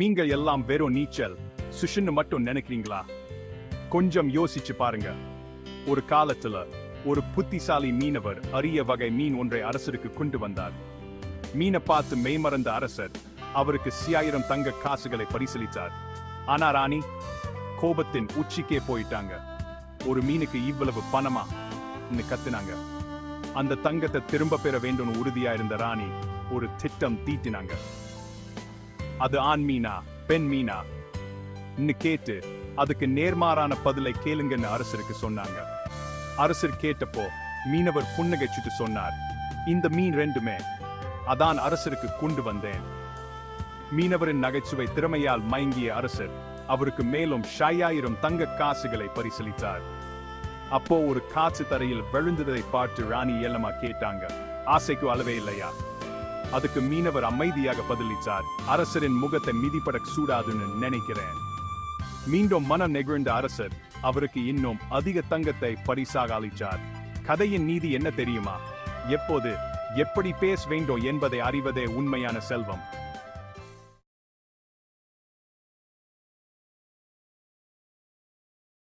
நீங்கள் எல்லாம் வெறும் நீச்சல். சுஷன்னு மட்டும் நினைக்கிறீங்களா? கொஞ்சம் யோசிச்சு பாருங்க. ஒரு காலத்துல ஒரு புத்திசாலி மீனவர் அரிய வகை மீன் ஒன்றை அரசருக்கு கொண்டு வந்தார். மீனை பார்த்து மெய்மறந்த அரசர் அவருக்கு சியாயிரம் தங்க காசுகளை பரிசீலித்தார் ஆனா ராணி கோபத்தின் உச்சிக்கே போயிட்டாங்க. ஒரு மீனுக்கு இவ்வளவு பணமா? கத்துனாங்க. அந்த தங்கத்தை திரும்ப பெற வேண்டும் உறுதியா இருந்த ராணி ஒரு திட்டம் தீட்டினாங்க. அது ஆண் மீனா பெண் மீனா? கேட்டு அதுக்கு நேர்மாறான பதிலை கேளுங்கன்னு அரசருக்கு சொன்னாங்க. அரசர் கேட்டப்போ மீனவர் புன்னகைச்சிட்டு சொன்னார் இந்த மீன் ரெண்டுமே அதான் அரசருக்கு கொண்டு வந்தேன். மீனவரின் நகைச்சுவை திறமையால் மயங்கிய அரசர் அவருக்கு மேலும் ஷாயாயிரம் தங்க காசுகளை பரிசீலித்தார் அப்போ ஒரு காசு தரையில் விழுந்ததை பார்த்து ராணி ஏலமா கேட்டாங்க ஆசைக்கு அளவே இல்லையா? அதுக்கு மீனவர் அமைதியாக பதிலளித்தார். அரசரின் முகத்தை மிதிப்பட சூடாதுன்னு நினைக்கிறேன். மீண்டும் மனம் நெகிழ்ந்த அரசர் அவருக்கு இன்னும் அதிக தங்கத்தை பரிசாக அளித்தார் கதையின் நீதி என்ன தெரியுமா? எப்போது எப்படி பேச வேண்டும் என்பதை அறிவதே உண்மையான செல்வம்.